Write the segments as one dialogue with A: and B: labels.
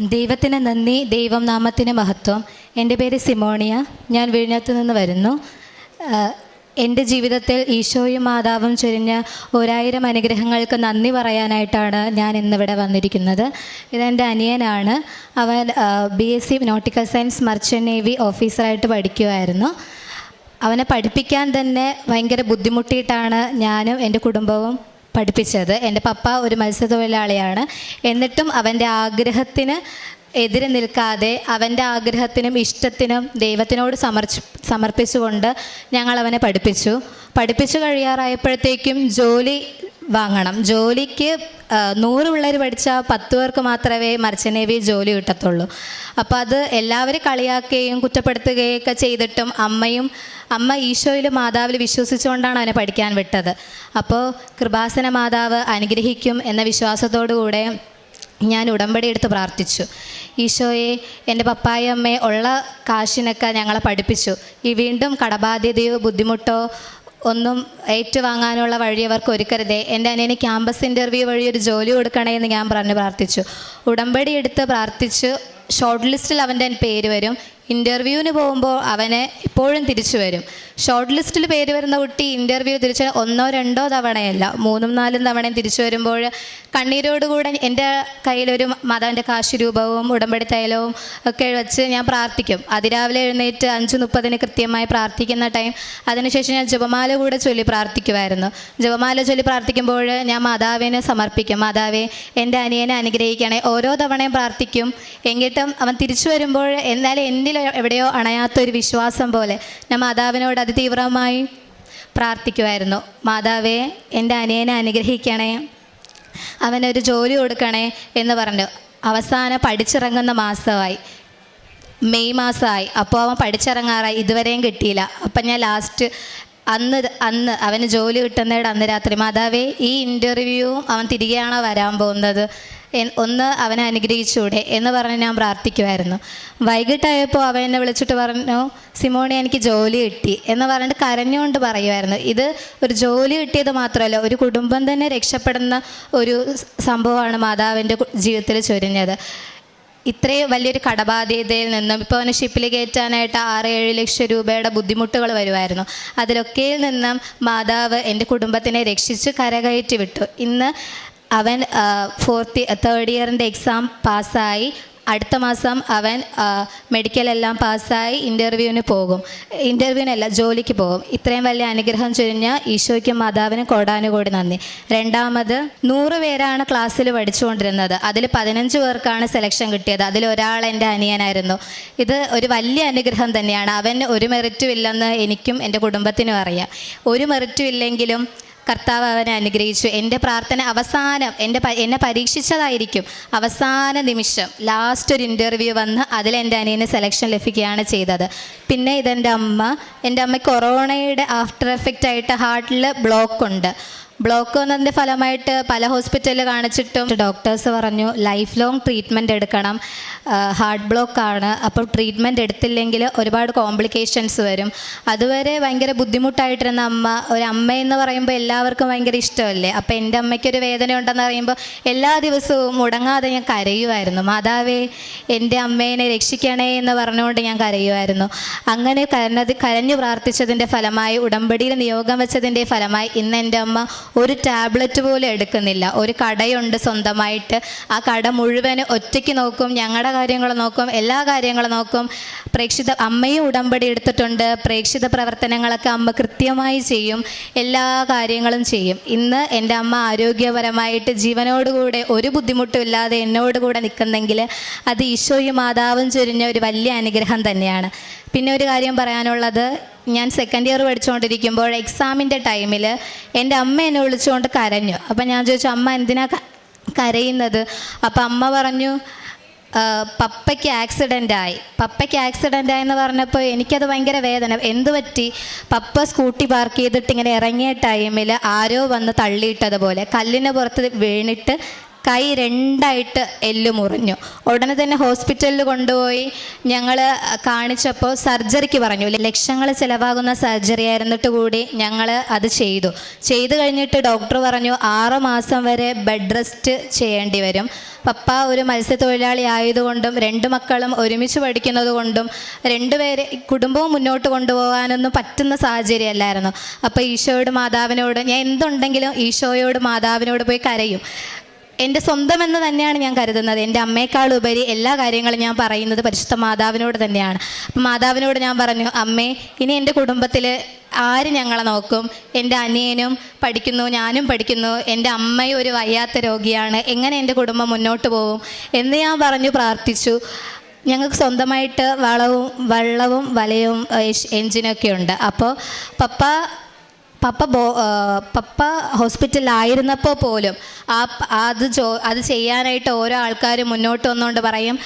A: ദൈവത്തിന് നന്ദി ദൈവം നാമത്തിന് മഹത്വം. എന്റെ പേര് സിമോണിയ. ഞാൻ വിഴിഞ്ഞത്ത് നിന്ന് വരുന്നു. എന്റെ ജീവിതത്തിൽ ഈശോയും മാതാവും ചൊരിഞ്ഞ ഒരായിരം അനുഗ്രഹങ്ങൾക്ക് നന്ദി പറയാനായിട്ടാണ് ഞാൻ ഇന്നിവിടെ വന്നിരിക്കുന്നത്. ഇതെന്റെ അനിയനാണ്. അവൻ B S C nautical science merchant navy ഓഫീസറായിട്ട് പഠിക്കുമായിരുന്നു അവനെ പഠിപ്പിക്കാൻ തന്നെ ഭയങ്കര ബുദ്ധിമുട്ടിയിട്ടാണ് ഞാനും എന്റെ കുടുംബവും പഠിപ്പിച്ചത്. എന്റെ പപ്പ ഒരു മത്സ്യത്തൊഴിലാളിയാണ്. എന്നിട്ടും അവന്റെ ആഗ്രഹത്തിന് എതിരെ നിൽക്കാതെ അവന്റെ ആഗ്രഹത്തിനും ഇഷ്ടത്തിനും ദൈവത്തിനോട് സമർച്ച് സമർപ്പിച്ചുകൊണ്ട് ഞങ്ങൾ അവനെ പഠിപ്പിച്ചു. പഠിപ്പിച്ചു കഴിയാറായപ്പോഴത്തേക്കും ജോലി വാങ്ങണം. ജോലിക്ക് നൂറ് പിള്ളേർ പഠിച്ചാൽ പത്ത് പേർക്ക് മാത്രമേ മർച്ചന്റ് നേവി ജോലി കിട്ടത്തുള്ളൂ. അപ്പോൾ അത് എല്ലാവരും കളിയാക്കുകയും കുറ്റപ്പെടുത്തുകയും ഒക്കെ ചെയ്തിട്ടും അമ്മയും അമ്മ ഈശോയിൽ മാതാവിൽ വിശ്വസിച്ചുകൊണ്ടാണ് അവനെ പഠിക്കാൻ വിട്ടത്. അപ്പോൾ കൃപാസന മാതാവ് അനുഗ്രഹിക്കും എന്ന വിശ്വാസത്തോടു കൂടെ ഞാൻ ഉടമ്പടി എടുത്ത് പ്രാർത്ഥിച്ചു. ഈശോയെ എന്റെ പപ്പായ അമ്മയെ ഉള്ള കാശിനൊക്കെ ഞങ്ങളെ പഠിപ്പിച്ചു. ഈ വീണ്ടും കടബാധ്യതയോ ബുദ്ധിമുട്ടോ ഒന്നും ഏറ്റുവാങ്ങാനുള്ള വഴി അവർക്ക് ഒരുക്കരുതേ. എന്റെ അനിയന് ക്യാമ്പസ് ഇന്റർവ്യൂ വഴി ഒരു ജോലി കൊടുക്കണേ എന്ന് ഞാൻ പറഞ്ഞു പ്രാർത്ഥിച്ചു. ഉടമ്പടി എടുത്ത് പ്രാർത്ഥിച്ച് ഷോർട്ട് ലിസ്റ്റിൽ അവന്റെ പേര് വരും. ഇന്റർവ്യൂവിന് പോകുമ്പോൾ അവനെ ഇപ്പോഴും തിരിച്ചു വരും. ഷോർട്ട് ലിസ്റ്റിൽ പേര് വരുന്ന കുട്ടി ഇന്റർവ്യൂ തിരിച്ച് ഒന്നോ രണ്ടോ തവണയല്ല. മൂന്നും നാലും തവണയും തിരിച്ചു വരുമ്പോൾ കണ്ണീരോടുകൂടെ എന്റെ കയ്യിലൊരു മാതാവിന്റെ കാശ് രൂപവും ഉടമ്പടി തൈലവും ഒക്കെ വെച്ച് ഞാൻ പ്രാർത്ഥിക്കും. അതിരാവിലെ എഴുന്നേറ്റ് അഞ്ച് മുപ്പതിന് കൃത്യമായി പ്രാർത്ഥിക്കുന്ന ടൈം അതിനുശേഷം ഞാൻ ജപമാല കൂടെ ചൊല്ലി പ്രാർത്ഥിക്കുമായിരുന്നു ജപമാല ചൊല്ലി പ്രാർത്ഥിക്കുമ്പോൾ ഞാൻ മാതാവിനെ സമർപ്പിക്കും. മാതാവെ എന്റെ അനിയനെ അനുഗ്രഹിക്കണേ. ഓരോ തവണയും പ്രാർത്ഥിക്കും. എങ്കിട്ടും അവൻ തിരിച്ചു വരുമ്പോൾ എന്നാലും എന്നിൽ എവിടെയോ അണയാത്തൊരു വിശ്വാസം പോലെ ഞാൻ മാതാവിനോട് അതിതീവ്രമായി പ്രാർത്ഥിക്കുമായിരുന്നു മാതാവേ എന്റെ അനിയനെ അനുഗ്രഹിക്കണേ. അവനൊരു ജോലി കൊടുക്കണേ എന്ന് പറഞ്ഞു. അവസാനം പഠിച്ചിറങ്ങുന്ന മാസമായി. മെയ് മാസമായി. അപ്പോൾ അവൻ പഠിച്ചിറങ്ങാറായി. ഇതുവരെയും കിട്ടിയില്ല. അപ്പം ഞാൻ ലാസ്റ്റ് അന്ന് അന്ന് അവന് ജോലി കിട്ടുന്നതിടെ അന്ന് രാത്രി. മാതാവേ ഈ ഇന്റർവ്യൂവും അവൻ തിരികെയാണോ വരാൻ പോകുന്നത്? ഒന്ന് അവനെ അനുഗ്രഹിച്ചൂടെ എന്ന് പറഞ്ഞ് ഞാൻ പ്രാർത്ഥിക്കുമായിരുന്നു വൈകിട്ടായപ്പോൾ അവൻ എന്നെ വിളിച്ചിട്ട് പറഞ്ഞു സിമോണി എനിക്ക് ജോലി കിട്ടി. എന്ന് പറഞ്ഞിട്ട് കരഞ്ഞുകൊണ്ട് പറയുമായിരുന്നു ഇത് ഒരു ജോലി കിട്ടിയത് മാത്രമല്ല ഒരു കുടുംബം തന്നെ രക്ഷപ്പെടുന്ന ഒരു സംഭവമാണ് മാതാവിന്റെ ജീവിതത്തിൽ ചൊരിഞ്ഞത്. ഇത്രയും വലിയൊരു കടബാധ്യതയിൽ നിന്നും ഇപ്പോൾ അവന് ഷിപ്പിൽ കയറ്റാനായിട്ട് ആറ് ഏഴ് ലക്ഷം രൂപയുടെ ബുദ്ധിമുട്ടുകൾ വരുമായിരുന്നു. അതിലൊക്കെയിൽ നിന്നും മാതാവ് എന്റെ കുടുംബത്തിനെ രക്ഷിച്ച് കരകയറ്റി വിട്ടു. ഇന്ന് അവൻ ഫോർത്ത് തേർഡ് ഇയറിന്റെ എക്സാം പാസ്സായി അടുത്ത മാസം അവൻ മെഡിക്കലെല്ലാം പാസ്സായി ഇന്റർവ്യൂവിന് പോകും. ഇന്റർവ്യൂവിനല്ല ജോലിക്ക് പോകും. ഇത്രയും വലിയ അനുഗ്രഹം ചൊരിഞ്ഞ ഈശോയ്ക്കും മാതാവിനും കോടാനുകൂടി നന്ദി. രണ്ടാമത് നൂറ് പേരാണ് ക്ലാസ്സിൽ പഠിച്ചുകൊണ്ടിരുന്നത്. അതിൽ പതിനഞ്ച് പേർക്കാണ് സെലക്ഷൻ കിട്ടിയത്. അതിൽ ഒരാൾ എന്റെ അനിയനായിരുന്നു. ഇത് ഒരു വലിയ അനുഗ്രഹം തന്നെയാണ്. അവന് ഒരു മെറിറ്റും ഇല്ലെന്ന് എനിക്കും എന്റെ കുടുംബത്തിനും അറിയാം. ഒരു മെറിറ്റും ഇല്ലെങ്കിലും കർത്താവ് അവനെ അനുഗ്രഹിച്ചു. എന്റെ പ്രാർത്ഥന അവസാനം എന്റെ എന്നെ പരീക്ഷിച്ചതായിരിക്കും. അവസാന നിമിഷം ലാസ്റ്റ് ഒരു ഇന്റർവ്യൂ വന്ന് അതിൽ എന്റെ അനിയന് സെലക്ഷൻ ലഭിക്കുകയാണ് ചെയ്തത്. പിന്നെ ഇതെന്റെ അമ്മ. എന്റെ അമ്മ കൊറോണയുടെ ആഫ്റ്റർ എഫക്റ്റ് ആയിട്ട് ഹാർട്ടിൽ ബ്ലോക്ക് ഉണ്ട്. ബ്ലോക്ക് വന്നതിന്റെ ഫലമായിട്ട് പല ഹോസ്പിറ്റലിൽ കാണിച്ചിട്ടും ഡോക്ടേഴ്സ് പറഞ്ഞു ലൈഫ് ലോങ് ട്രീറ്റ്മെന്റ് എടുക്കണം ഹാർട്ട് ബ്ലോക്ക് ആണ്. അപ്പോൾ ട്രീറ്റ്മെന്റ് എടുത്തില്ലെങ്കിൽ ഒരുപാട് കോംപ്ലിക്കേഷൻസ് വരും. അതുവരെ ഭയങ്കര ബുദ്ധിമുട്ടായിട്ടിരുന്ന അമ്മ ഒരു അമ്മ എന്ന് പറയുമ്പോൾ എല്ലാവർക്കും ഭയങ്കര ഇഷ്ടമല്ലേ? അപ്പോൾ എന്റെ അമ്മയ്ക്കൊരു വേദന ഉണ്ടെന്ന് പറയുമ്പോൾ എല്ലാ ദിവസവും മുടങ്ങാതെ ഞാൻ കരയുമായിരുന്നു. മാതാവേ എന്റെ അമ്മേനെ രക്ഷിക്കണേ എന്ന് പറഞ്ഞുകൊണ്ട് ഞാൻ കരയുമായിരുന്നു. അങ്ങനെ കരഞ്ഞത് കരഞ്ഞു പ്രാർത്ഥിച്ചതിന്റെ ഫലമായി ഉടമ്പടിയിൽ നിയോഗം വെച്ചതിന്റെ ഫലമായി ഇന്ന് എന്റെ അമ്മ ഒരു ടാബ്ലറ്റ് പോലും എടുക്കുന്നില്ല. ഒരു കടയുണ്ട് സ്വന്തമായിട്ട്. ആ കട മുഴുവൻ ഒറ്റയ്ക്ക് നോക്കും. ഞങ്ങളുടെ കാര്യങ്ങൾ നോക്കും. എല്ലാ കാര്യങ്ങളും നോക്കും. പ്രേക്ഷിത അമ്മയും ഉടമ്പടി എടുത്തിട്ടുണ്ട്. പ്രേക്ഷിത പ്രവർത്തനങ്ങളൊക്കെ അമ്മ കൃത്യമായി ചെയ്യും. എല്ലാ കാര്യങ്ങളും ചെയ്യും. ഇന്ന് എന്റെ അമ്മ ആരോഗ്യപരമായിട്ട് ജീവനോടുകൂടെ ഒരു ബുദ്ധിമുട്ടും ഇല്ലാതെ എന്നോട് കൂടെ നിൽക്കുന്നെങ്കിൽ അത് ഈശോയും മാതാവും ചൊരിഞ്ഞ ഒരു വലിയ അനുഗ്രഹം തന്നെയാണ്. പിന്നെ ഒരു കാര്യം പറയാനുള്ളത് ഞാൻ സെക്കൻഡ് ഇയർ പഠിച്ചുകൊണ്ടിരിക്കുമ്പോൾ എക്സാമിന്റെ ടൈമിൽ എന്റെ അമ്മ എന്നെ വിളിച്ചുകൊണ്ട് കരഞ്ഞു. അപ്പം ഞാൻ ചോദിച്ചു അമ്മ എന്തിനാ കരയുന്നത്? അപ്പം അമ്മ പറഞ്ഞു പപ്പയ്ക്ക് ആക്സിഡന്റ് ആയി. പപ്പയ്ക്ക് ആക്സിഡന്റ് ആയെന്ന് പറഞ്ഞപ്പോൾ എനിക്കത് ഭയങ്കര വേദന. എന്ത് പറ്റി? പപ്പ സ്കൂട്ടി പാർക്ക് ചെയ്തിട്ട് ഇങ്ങനെ ഇറങ്ങിയ ടൈമിൽ ആരോ വന്ന് തള്ളിയിട്ടതുപോലെ കല്ലിന് പുറത്ത് വീണിട്ട് കൈ രണ്ടായിട്ട് എല്ല് മുറിഞ്ഞു. ഉടനെ തന്നെ ഹോസ്പിറ്റലിൽ കൊണ്ടുപോയി ഞങ്ങൾ കാണിച്ചപ്പോൾ സർജറിക്ക് പറഞ്ഞു. ലക്ഷങ്ങൾ ചിലവാകുന്ന സർജറി ആയിരുന്നിട്ട് കൂടി ഞങ്ങൾ അത് ചെയ്തു. ചെയ്തു കഴിഞ്ഞിട്ട് ഡോക്ടർ പറഞ്ഞു ആറ് മാസം വരെ ബെഡ് റെസ്റ്റ് ചെയ്യേണ്ടി വരും. പപ്പ ഒരു മത്സ്യത്തൊഴിലാളി ആയതുകൊണ്ടും രണ്ട് മക്കളും ഒരുമിച്ച് പഠിക്കുന്നത് കൊണ്ടും രണ്ടുപേരെ കുടുംബവും മുന്നോട്ട് കൊണ്ടുപോകാനൊന്നും പറ്റുന്ന സാഹചര്യമല്ലായിരുന്നു അപ്പോൾ ഈശോയോട് മാതാവിനോട് ഞാൻ എന്തുണ്ടെങ്കിലും ഈശോയോട് മാതാവിനോട് പോയി കരയും. എന്റെ സ്വന്തം എന്ന് തന്നെയാണ് ഞാൻ കരുതുന്നത്. എന്റെ അമ്മയെക്കാളുപരി എല്ലാ കാര്യങ്ങളും ഞാൻ പറയുന്നത് പരിശുദ്ധ മാതാവിനോട് തന്നെയാണ്. അപ്പം മാതാവിനോട് ഞാൻ പറഞ്ഞു അമ്മേ ഇനി എന്റെ കുടുംബത്തിൽ ആര് ഞങ്ങളെ നോക്കും? എന്റെ അനിയനും പഠിക്കുന്നു ഞാനും പഠിക്കുന്നു. എന്റെ അമ്മയും ഒരു വയ്യാത്ത രോഗിയാണ്. എങ്ങനെ എന്റെ കുടുംബം മുന്നോട്ട് പോകും എന്ന് ഞാൻ പറഞ്ഞു പ്രാർത്ഥിച്ചു. ഞങ്ങൾക്ക് സ്വന്തമായിട്ട് വളവും വള്ളവും വലയും എഞ്ചിനൊക്കെ ഉണ്ട്. അപ്പോൾ പപ്പ പപ്പ ബോ പപ്പ ഹോസ്പിറ്റലിലായിരുന്നപ്പോൾ പോലും ആ അത് ജോ അത് ചെയ്യാനായിട്ട് ഓരോ ആൾക്കാർ മുന്നോട്ട് വന്നുകൊണ്ട് പറയും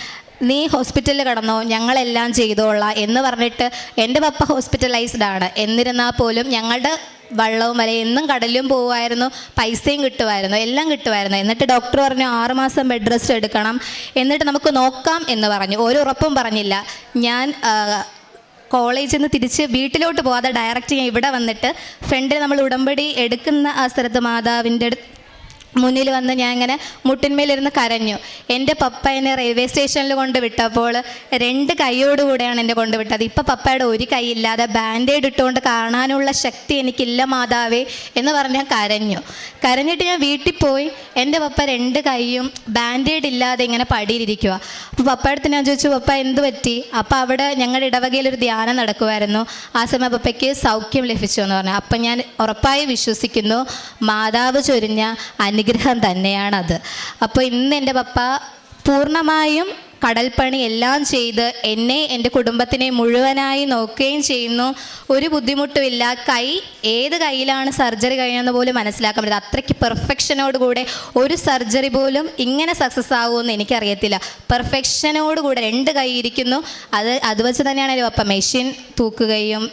A: നീ ഹോസ്പിറ്റലിൽ കിടന്നോ ഞങ്ങളെല്ലാം ചെയ്തോളാം എന്ന് പറഞ്ഞിട്ട് എന്റെ പപ്പ ഹോസ്പിറ്റലൈസ്ഡ് ആണ്. എന്നിരുന്നാൽ പോലും ഞങ്ങളുടെ വള്ളവും വരെ എന്നും കടലിലും പോവുമായിരുന്നു പൈസയും കിട്ടുമായിരുന്നു എല്ലാം കിട്ടുമായിരുന്നു. എന്നിട്ട് ഡോക്ടർ പറഞ്ഞു ആറുമാസം ബെഡ് റെസ്റ്റ് എടുക്കണം. എന്നിട്ട് നമുക്ക് നോക്കാം എന്ന് പറഞ്ഞു. ഒരു ഉറപ്പും പറഞ്ഞില്ല. ഞാൻ കോളേജിൽ നിന്ന് തിരിച്ച് വീട്ടിലോട്ട് പോകാതെ ഡയറക്റ്റ് ഞാൻ ഇവിടെ വന്നിട്ട് ഫ്രണ്ടിൽ നമ്മൾ ഉടമ്പടി എടുക്കുന്ന ആ സ്ഥലത്ത് മാതാവിന്റെ അടുത്ത് മുന്നിൽ വന്ന് ഞാൻ ഇങ്ങനെ മുട്ടിന്മേലിരുന്ന് കരഞ്ഞു. എന്റെ പപ്പ എന്നെ റെയിൽവേ സ്റ്റേഷനിൽ കൊണ്ട് വിട്ടപ്പോൾ രണ്ട് കൈയോടുകൂടെയാണ് എന്നെ കൊണ്ടുവിട്ടത് ഇപ്പം പപ്പയുടെ ഒരു കൈയില്ലാതെ ബാൻഡേഡ് ഇട്ടുകൊണ്ട് കാണാനുള്ള ശക്തി എനിക്കില്ല മാതാവേ എന്ന് പറഞ്ഞ് ഞാൻ കരഞ്ഞു. കരഞ്ഞിട്ട് ഞാൻ വീട്ടിൽ പോയി. എന്റെ പപ്പ രണ്ട് കൈയും ബാൻഡേഡ് ഇല്ലാതെ ഇങ്ങനെ പടിയിലിരിക്കുക അപ്പോൾ പപ്പയടുത്ത് ഞാൻ ചോദിച്ചു പപ്പ എന്ത് പറ്റി? അപ്പോൾ അവിടെ ഞങ്ങളുടെ ഇടവകയിൽ ഒരു ധ്യാനം നടക്കുമായിരുന്നു ആ സമയം പപ്പയ്ക്ക് സൗഖ്യം ലഭിച്ചു എന്ന് പറഞ്ഞു. അപ്പം ഞാൻ ഉറപ്പായി വിശ്വസിക്കുന്നു മാതാവ് ചൊരിഞ്ഞ അനുഗ്രഹം തന്നെയാണത്. അപ്പോൾ ഇന്ന് എന്റെ പപ്പ പൂർണമായും കടൽപ്പണി എല്ലാം ചെയ്ത് എന്നെ എന്റെ കുടുംബത്തിനെ മുഴുവനായി നോക്കുകയും ചെയ്യുന്നു. ഒരു ബുദ്ധിമുട്ടുമില്ല. കൈ ഏത് കൈയിലാണ് സർജറി കഴിയുന്നത് പോലും മനസ്സിലാക്കാൻ പറ്റില്ല. അത്രയ്ക്ക് പെർഫെക്ഷനോടുകൂടെ ഒരു സർജറി പോലും ഇങ്ങനെ സക്സസ് ആകുമെന്ന് എനിക്കറിയത്തില്ല. പെർഫെക്ഷനോടുകൂടെ രണ്ട് കൈ ഇരിക്കുന്നു. അത് അത് വെച്ച് തന്നെയാണ് പപ്പ മെഷീൻ തൂക്കുകയും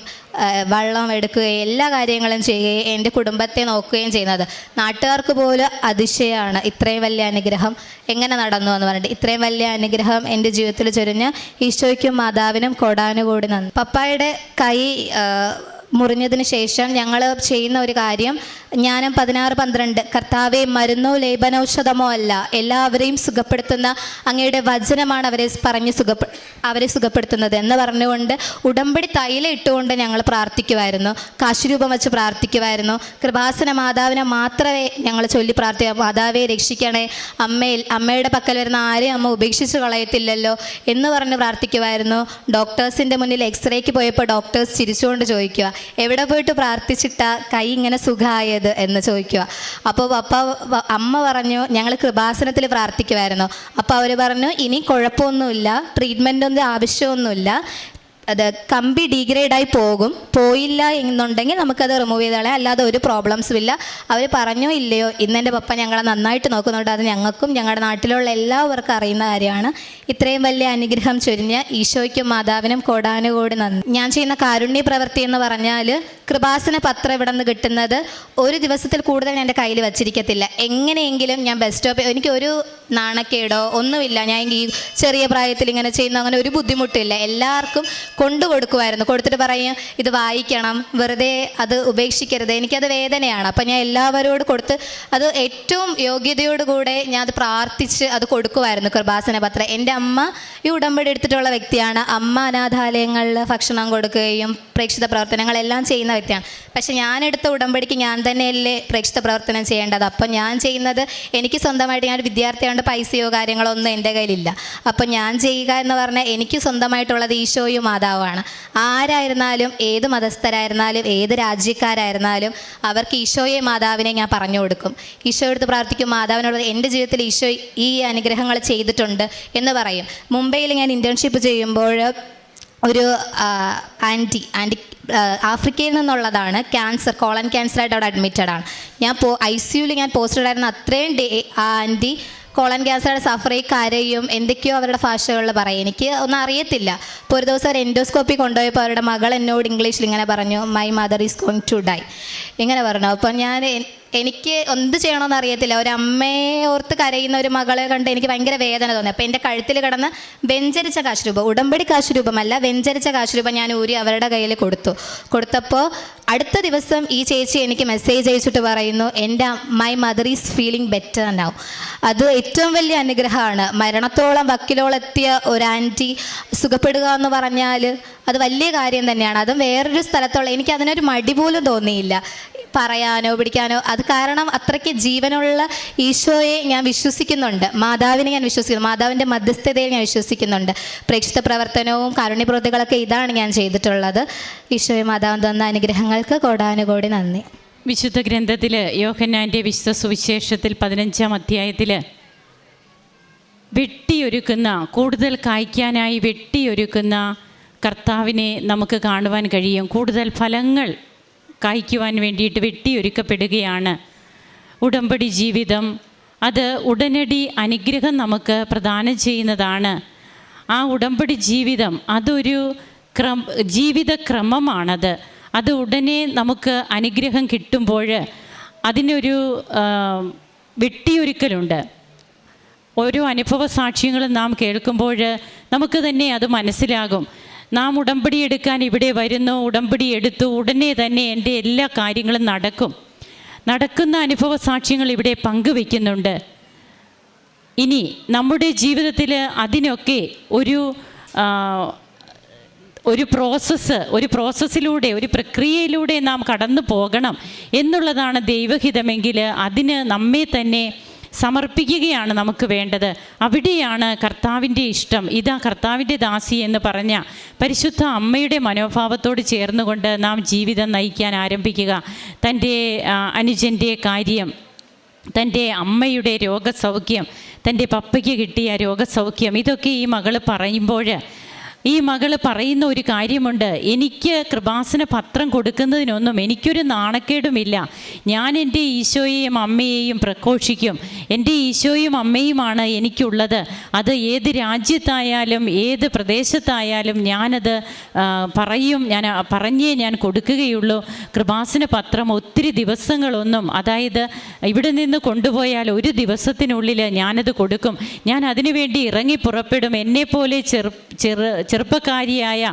A: വെള്ളം എടുക്കുകയും എല്ലാ കാര്യങ്ങളും ചെയ്യുകയും എന്റെ കുടുംബത്തെ നോക്കുകയും ചെയ്യുന്നത്. നാട്ടുകാർക്ക് പോലും അതിശയമാണ് ഇത്രയും വലിയ അനുഗ്രഹം എങ്ങനെ നടന്നു എന്ന് പറഞ്ഞിട്ട്. ഇത്രയും വലിയ അനുഗ്രഹം എന്റെ ജീവിതത്തിൽ ചൊരിഞ്ഞ് ഈശോയ്ക്കും മാതാവിനും കൊടാനുകൂടി നന്ദി. പപ്പായുടെ കൈ മുറിഞ്ഞതിന് ശേഷം ഞങ്ങൾ ചെയ്യുന്ന ഒരു കാര്യം ജ്ഞാനം പതിനാറ് പന്ത്രണ്ട് കർത്താവെ മരുന്നോ ലേപനൌഷധമോ അല്ല എല്ലാവരെയും സുഖപ്പെടുത്തുന്ന അങ്ങയുടെ വചനമാണ് അവരെ പറഞ്ഞ് സുഖപ്പെ അവരെ സുഖപ്പെടുത്തുന്നത്. എന്ന് പറഞ്ഞുകൊണ്ട് ഉടമ്പടി തൈല ഇട്ടുകൊണ്ട് ഞങ്ങൾ പ്രാർത്ഥിക്കുമായിരുന്നു കാശുരൂപം വെച്ച് പ്രാർത്ഥിക്കുമായിരുന്നു കൃപാസന മാതാവിനെ മാത്രമേ ഞങ്ങൾ ചൊല്ലി പ്രാർത്ഥിക്കുക മാതാവെ രക്ഷിക്കണേ. അമ്മയിൽ അമ്മയുടെ പക്കൽ വരുന്ന ആരെയും അമ്മ ഉപേക്ഷിച്ച് കളയത്തില്ലല്ലോ എന്ന് പറഞ്ഞ് പ്രാർത്ഥിക്കുമായിരുന്നു ഡോക്ടേഴ്സിന്റെ മുന്നിൽ എക്സ്റേക്ക് പോയപ്പോൾ ഡോക്ടേഴ്സ് ചിരിച്ചുകൊണ്ട് ചോദിക്കുക എവിടെ പോയിട്ട് പ്രാർത്ഥിച്ചിട്ടാ കൈ ഇങ്ങനെ സുഖമായത് എന്ന് ചോദിക്കുക. അപ്പോൾ പപ്പ അമ്മ പറഞ്ഞു ഞങ്ങൾ കൃപാസനത്തിൽ പ്രാർത്ഥിക്കുമായിരുന്നു അപ്പോൾ അവർ പറഞ്ഞു ഇനി കുഴപ്പമൊന്നുമില്ല ട്രീറ്റ്മെന്റ് ഒന്നും ആവശ്യമൊന്നുമില്ല. അത് കമ്പി ഡീഗ്രേഡായി പോകും. പോയില്ല എന്നുണ്ടെങ്കിൽ നമുക്കത് റിമൂവ് ചെയ്ത് കളയാം. അല്ലാതെ ഒരു പ്രോബ്ലംസും ഇല്ല. അവർ പറഞ്ഞോ ഇല്ലയോ ഇന്ന് എന്റെ പപ്പ ഞങ്ങളെ നന്നായിട്ട് നോക്കുന്നുണ്ട്. അത് ഞങ്ങൾക്കും ഞങ്ങളുടെ നാട്ടിലുള്ള എല്ലാവർക്കും അറിയുന്ന കാര്യമാണ്. ഇത്രയും വലിയ അനുഗ്രഹം ചൊരിഞ്ഞ് ഈശോയ്ക്കും മാതാവിനും കോടാനുകോടി നന്ദി. ഞാൻ ചെയ്യുന്ന കാരുണ്യ പ്രവൃത്തി എന്ന് പറഞ്ഞാൽ കൃപാസന പത്രം ഇവിടെ നിന്ന് കിട്ടുന്നത് ഒരു ദിവസത്തിൽ കൂടുതൽ ഞാൻ എന്റെ കയ്യിൽ വച്ചിരിക്കത്തില്ല. എങ്ങനെയെങ്കിലും ഞാൻ ബസ് സ്റ്റോപ്പ് എനിക്ക് ഒരു നാണക്കേടോ ഒന്നുമില്ല. ഞാൻ ഈ ചെറിയ പ്രായത്തിൽ ഇങ്ങനെ ചെയ്യുന്ന അങ്ങനെ ഒരു ബുദ്ധിമുട്ടില്ല. എല്ലാവർക്കും കൊണ്ടു കൊടുക്കുമായിരുന്നു. കൊടുത്തിട്ട് പറയും ഇത് വായിക്കണം. വെറുതെ അത് ഉപേക്ഷിക്കരുത്. എനിക്കത് വേദനയാണ്. അപ്പം ഞാൻ എല്ലാവരോട് കൊടുത്ത് അത് ഏറ്റവും യോഗ്യതയോടുകൂടെ ഞാൻ അത് പ്രാർത്ഥിച്ച് അത് കൊടുക്കുമായിരുന്നു കൃപാസന പത്രം. എന്റെ അമ്മ ഈ ഉടമ്പടി എടുത്തിട്ടുള്ള വ്യക്തിയാണ്. അമ്മ അനാഥാലയങ്ങളിൽ ഭക്ഷണം കൊടുക്കുകയും പ്രേക്ഷിത പ്രവർത്തനങ്ങളെല്ലാം ചെയ്യുന്ന വ്യക്തിയാണ് പക്ഷെ ഞാനെടുത്ത ഉടമ്പടിക്ക് ഞാൻ തന്നെയല്ലേ പ്രേക്ഷിത പ്രവർത്തനം ചെയ്യേണ്ടത്? അപ്പം ഞാൻ ചെയ്യുന്നത് എനിക്ക് സ്വന്തമായിട്ട് ഞാൻ വിദ്യാർത്ഥിയാണ്ട് പൈസയോ കാര്യങ്ങളോ ഒന്നും എന്റെ കയ്യിലില്ല. അപ്പം ഞാൻ ചെയ്യുക എന്ന് പറഞ്ഞാൽ എനിക്ക് സ്വന്തമായിട്ടുള്ളത് ഈശോയും മാതാവാണ് ആരായിരുന്നാലും ഏത് മതസ്ഥരായിരുന്നാലും ഏത് രാജ്യക്കാരായിരുന്നാലും അവർക്ക് ഈശോയെ മാതാവിനെ ഞാൻ പറഞ്ഞു കൊടുക്കും. ഈശോ എടുത്ത് പ്രാർത്ഥിക്കും മാതാവിനോട് എന്റെ ജീവിതത്തിൽ ഈശോ ഈ അനുഗ്രഹങ്ങൾ ചെയ്തിട്ടുണ്ട് എന്ന് പറയും. മുംബൈയിൽ ഞാൻ ഇന്റേൺഷിപ്പ് ചെയ്യുമ്പോൾ ഒരു ആന്റി ആന്റി ആഫ്രിക്കയിൽ നിന്നുള്ളതാണ് ക്യാൻസർ കോളൻ ക്യാൻസറായിട്ട് അവിടെ അഡ്മിറ്റഡ് ആണ്. ഞാൻ പോ ഐ സിയുവിൽ ഞാൻ പോസ്റ്റഡ് ആയിരുന്ന അത്രയും ഡേ ആ ആന്റി കോളൻ ക്യാൻസറുടെ സഫർ ചെയ്യും കരയും എന്തൊക്കെയോ അവരുടെ ഭാഷകളിൽ പറയും. എനിക്ക് ഒന്നും അറിയത്തില്ല. അപ്പോൾ ഒരു ദിവസം ഒരു എൻഡോസ്കോപ്പി കൊണ്ടുപോയപ്പോൾ അവരുടെ മകൾ എന്നോട് ഇംഗ്ലീഷിൽ ഇങ്ങനെ പറഞ്ഞു my mother is going to die ഇങ്ങനെ പറഞ്ഞു. അപ്പം ഞാൻ എനിക്ക് എന്ത് ചെയ്യണമെന്ന് അറിയത്തില്ല. ഒരു അമ്മയെ ഓർത്ത് കരയുന്ന ഒരു മകളെ കണ്ട് എനിക്ക് ഭയങ്കര വേദന തോന്നി. അപ്പോൾ എന്റെ കഴുത്തിൽ കിടന്ന് വെഞ്ചരിച്ച കാശ് രൂപ ഉടമ്പടി കാശ് രൂപമല്ല വെഞ്ചരിച്ച കാശ് രൂപ ഞാൻ ഊരി അവരുടെ കയ്യിൽ കൊടുത്തു. കൊടുത്തപ്പോൾ അടുത്ത ദിവസം ഈ ചേച്ചി എനിക്ക് മെസ്സേജ് അയച്ചിട്ട് പറയുന്നു എന്റെ my mother is feeling better now അത് ഏറ്റവും വലിയ അനുഗ്രഹമാണ്. മരണത്തോളം വക്കിലോളെത്തിയ ഒരു ആന്റി സുഖപ്പെടുക എന്ന് പറഞ്ഞാൽ അത് വലിയ കാര്യം തന്നെയാണ്. അതും വേറൊരു സ്ഥലത്തുള്ള എനിക്ക് അതിനൊരു മടി പോലും തോന്നിയില്ല. പറയാനോ പിടിക്കാനോ അത് കാരണം അത്രയ്ക്ക് ജീവനുള്ള ഈശോയെ ഞാൻ വിശ്വസിക്കുന്നുണ്ട്. മാതാവിനെ ഞാൻ വിശ്വസിക്കുന്നു. മാതാവിന്റെ മധ്യസ്ഥതയിൽ ഞാൻ വിശ്വസിക്കുന്നുണ്ട്. പ്രേക്ഷിത പ്രവർത്തനവും കാരുണ്യപ്രവൃത്തികളൊക്കെ ഇതാണ് ഞാൻ ചെയ്തിട്ടുള്ളത്. ഈശോയെ മാതാവ് തന്ന അനുഗ്രഹങ്ങൾക്ക് കോടാനുകോടി നന്ദി.
B: വിശുദ്ധ ഗ്രന്ഥത്തിൽ യോഹന്നാന്റെ വിശുദ്ധ സുവിശേഷത്തിൽ പതിനഞ്ചാം അധ്യായത്തിൽ വെട്ടിയൊരുക്കുന്ന കൂടുതൽ കായ്ക്കാനായി വെട്ടിയൊരുക്കുന്ന കർത്താവിനെ നമുക്ക് കാണുവാൻ കഴിയും. കൂടുതൽ ഫലങ്ങൾ കായ്ക്കുവാൻ വേണ്ടിയിട്ട് വെട്ടിയൊരുക്കപ്പെടുകയാണ്. ഉടമ്പടി ജീവിതം അത് ഉടനടി അനുഗ്രഹം നമുക്ക് പ്രദാനം ചെയ്യുന്നതാണ്. ആ ഉടമ്പടി ജീവിതം അതൊരു ക്രം ജീവിതക്രമമാണത്. അത് ഉടനെ നമുക്ക് അനുഗ്രഹം കിട്ടുമ്പോൾ അതിനൊരു വെട്ടിയൊരുക്കലുണ്ട്. ഓരോ അനുഭവ സാക്ഷ്യങ്ങളും നാം കേൾക്കുമ്പോൾ നമുക്ക് തന്നെ അത് മനസ്സിലാകും. നാം ഉടമ്പടി എടുക്കാൻ ഇവിടെ വരുന്നു. ഉടമ്പടി എടുത്തു. ഉടനെ തന്നെ എന്റെ എല്ലാ കാര്യങ്ങളും നടക്കും. നടക്കുന്ന അനുഭവ സാക്ഷ്യങ്ങൾ ഇവിടെ പങ്കുവെക്കുന്നുണ്ട്. ഇനി നമ്മുടെ ജീവിതത്തിൽ അതിനൊക്കെ ഒരു ഒരു പ്രോസസ്സ് ഒരു പ്രോസസ്സിലൂടെ ഒരു പ്രക്രിയയിലൂടെ നാം കടന്നു പോകണം എന്നുള്ളതാണ് ദൈവഹിതമെങ്കിൽ അതിന് നമ്മെ തന്നെ സമർപ്പിക്കുകയാണ് നമുക്ക് വേണ്ടത്. അവിടെയാണ് കർത്താവിന്റെ ഇഷ്ടം. ഇതാ കർത്താവിന്റെ ദാസി എന്ന് പറഞ്ഞ പരിശുദ്ധ അമ്മയുടെ മനോഭാവത്തോട് ചേർന്നുകൊണ്ട് നാം ജീവിതം നയിക്കാൻ ആരംഭിക്കുക. തന്റെ അനുജന്റെ കാര്യം തന്റെ അമ്മയുടെ രോഗസൗഖ്യം തന്റെ പപ്പയ്ക്ക് കിട്ടിയ രോഗസൗഖ്യം ഇതൊക്കെ ഈ മകൾ പറയുമ്പോൾ ഈ മകൾ പറയുന്ന ഒരു കാര്യമുണ്ട്. എനിക്ക് കൃപാസന പത്രം കൊടുക്കുന്നതിനൊന്നും എനിക്കൊരു നാണക്കേടുമില്ല. ഞാൻ എന്റെ ഈശോയെയും അമ്മയെയും പ്രഘോഷിക്കും. എന്റെ ഈശോയും അമ്മയുമാണ് എനിക്കുള്ളത്. അത് ഏത് രാജ്യത്തായാലും ഏത് പ്രദേശത്തായാലും ഞാനത് പറയും ഞാൻ പറഞ്ഞേ ഞാൻ കൊടുക്കുകയുള്ളൂ. കൃപാസന പത്രം ഒത്തിരി ദിവസങ്ങളൊന്നും അതായത് ഇവിടെ നിന്ന് കൊണ്ടുപോയാൽ ഒരു ദിവസത്തിനുള്ളിൽ ഞാനത് കൊടുക്കും. ഞാൻ അതിനുവേണ്ടി ഇറങ്ങി പുറപ്പെടും. എന്നെപ്പോലെ ചെറു ചെറു ചെറുപ്പക്കാരിയായ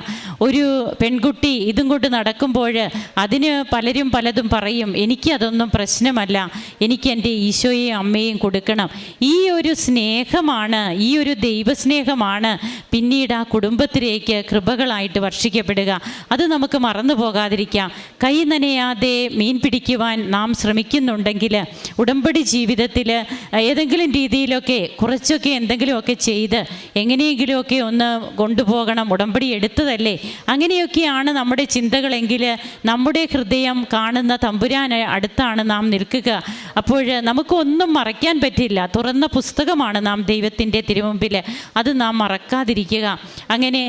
B: ഒരു പെൺകുട്ടി ഇതും കൊണ്ട് നടക്കുമ്പോൾ അതിന് പലരും പലതും പറയും എനിക്ക് അതൊന്നും പ്രശ്നമല്ല. എനിക്ക് എന്റെ ഈശോയെയും അമ്മയും കൊടുക്കണം. ഈ ഒരു സ്നേഹമാണ് ഈ ഒരു ദൈവസ്നേഹമാണ് പിന്നീട് ആ കുടുംബത്തിലേക്ക് കൃപകളായിട്ട് വർഷിക്കപ്പെടുക. അത് നമുക്ക് മറന്നു പോകാതിരിക്കാം. കൈ നനയാതെ മീൻ പിടിക്കുവാൻ നാം ശ്രമിക്കുന്നുണ്ടെങ്കിൽ ഉടമ്പടി ജീവിതത്തിൽ ഏതെങ്കിലും രീതിയിലൊക്കെ കുറച്ചൊക്കെ എന്തെങ്കിലുമൊക്കെ ചെയ്ത് എങ്ങനെയെങ്കിലുമൊക്കെ ഒന്ന് കൊണ്ടുപോകണം. ഉടമ്പടി എടുത്തതല്ലേ? അങ്ങനെയൊക്കെയാണ് നമ്മുടെ ചിന്തകളെങ്കിൽ നമ്മുടെ ഹൃദയം കാണുന്ന തമ്പുരാൻ അടുത്താണ് നാം നിൽക്കുക. അപ്പോൾ നമുക്കൊന്നും മറയ്ക്കാൻ പറ്റില്ല. തുറന്ന പുസ്തകമാണ് നാം ദൈവത്തിന്റെ തിരുമുമ്പിൽ അത് നാം മറക്കാതിരിക്കുക. അങ്ങനെ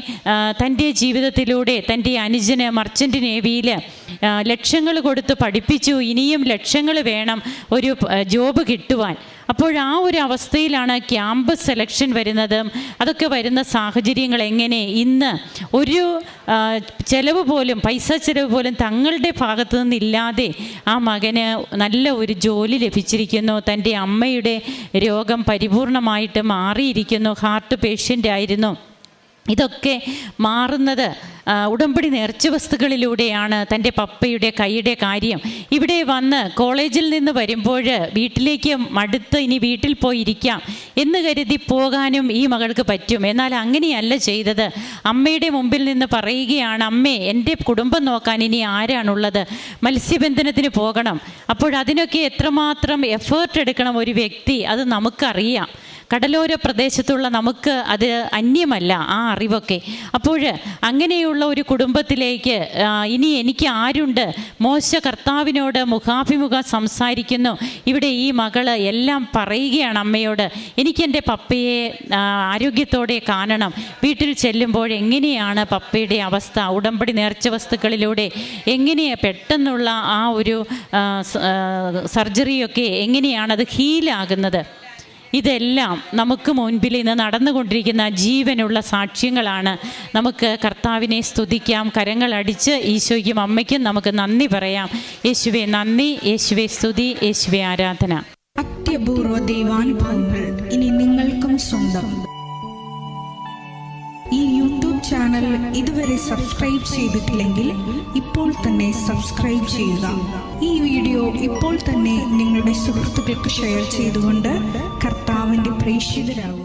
B: തന്റെ ജീവിതത്തിലൂടെ തന്റെ അനുജന് മർച്ചന്റ് നേവിയിൽ ലക്ഷങ്ങൾ കൊടുത്ത് പഠിപ്പിച്ചു. ഇനിയും ലക്ഷങ്ങൾ വേണം ഒരു ജോബ് കിട്ടുവാൻ. അപ്പോൾ ആ ഒരു അവസ്ഥയിലാണ് ക്യാമ്പസ് സെലക്ഷൻ വരുന്നത്. അതൊക്കെ വരുന്ന സാഹചര്യങ്ങൾ എങ്ങനെ? ഇന്ന് ഒരു ചെലവ് പോലും പൈസ ചെലവ് പോലും തങ്ങളുടെ ഭാഗത്തു നിന്നില്ലാതെ ആ മകന് നല്ല ഒരു ജോലി ലഭിച്ചിരിക്കുന്നു. തന്റെ അമ്മയുടെ രോഗം പരിപൂർണമായിട്ട് മാറിയിരിക്കുന്നു. ഹാർട്ട് പേഷ്യന്റ് ആയിരുന്നു. ഇതൊക്കെ മാറുന്നത് ഉടമ്പടി നേർച്ച വസ്തുക്കളിലൂടെയാണ് തന്റെ പപ്പയുടെ കൈയുടെ കാര്യം. ഇവിടെ വന്ന് കോളേജിൽ നിന്ന് വരുമ്പോൾ വീട്ടിലേക്ക് മടുത്ത് ഇനി വീട്ടിൽ പോയിരിക്കാം എന്ന് കരുതി പോകാനും ഈ മകൾക്ക് പറ്റും. എന്നാൽ അങ്ങനെയല്ല ചെയ്തത്. അമ്മയുടെ മുമ്പിൽ നിന്ന് പറയുകയാണ് അമ്മേ എന്റെ കുടുംബം നോക്കാൻ ഇനി ആരാണുള്ളത്? മത്സ്യബന്ധനത്തിന് പോകണം. അപ്പോൾ അതിനൊക്കെ എത്രമാത്രം എഫേർട്ട് എടുക്കണം ഒരു വ്യക്തി? അത് നമുക്കറിയാം. കടലോര പ്രദേശത്തുള്ള നമുക്ക് അത് അന്യമല്ല ആ അറിവൊക്കെ. അപ്പോൾ അങ്ങനെയുള്ള ഒരു കുടുംബത്തിലേക്ക് ഇനി എനിക്ക് ആരുണ്ട്? മോശ കർത്താവിനോട് മുഖാഭിമുഖം സംസാരിക്കുന്നു. ഇവിടെ ഈ മകൾ എല്ലാം പറയുകയാണ് അമ്മയോട്. എനിക്കെന്റെ പപ്പയെ ആരോഗ്യത്തോടെ കാണണം. വീട്ടിൽ ചെല്ലുമ്പോൾ എങ്ങനെയാണ് പപ്പയുടെ അവസ്ഥ? ഉടമ്പടി നേർച്ച വസ്തുക്കളിലൂടെ എങ്ങനെയാണ് പെട്ടെന്നുള്ള ആ ഒരു സർജറിയൊക്കെ എങ്ങനെയാണ് അത് ഹീലാകുന്നത്? ഇതെല്ലാം നമുക്ക് മുൻപിൽ ഇന്ന് നടന്നുകൊണ്ടിരിക്കുന്ന ജീവനുള്ള സാക്ഷ്യങ്ങളാണ്. നമുക്ക് കർത്താവിനെ സ്തുതിക്കാം. കരങ്ങളടിച്ച് ഈശോയ്ക്കും അമ്മയ്ക്കും നമുക്ക് നന്ദി പറയാം. യേശുവെ നന്ദി. യേശുവെ സ്തുതി. യേശുവെ ആരാധന.
C: അത്യപൂർവ ദൈവാനുഭവങ്ങൾ ഇനി നിങ്ങൾക്കും സ്വന്തം. ഈ യൂട്യൂബ് ചാനൽ ഇതുവരെ സബ്സ്ക്രൈബ് ചെയ്തിട്ടില്ലെങ്കിൽ ഇപ്പോൾ തന്നെ സബ്സ്ക്രൈബ് ചെയ്യുക. ഈ വീഡിയോ ഇപ്പോൾ തന്നെ നിങ്ങളുടെ സുഹൃത്തുക്കൾക്ക് ഷെയർ ചെയ്തുകൊണ്ട് കർത്താവിന്റെ പ്രേക്ഷിതരാകുക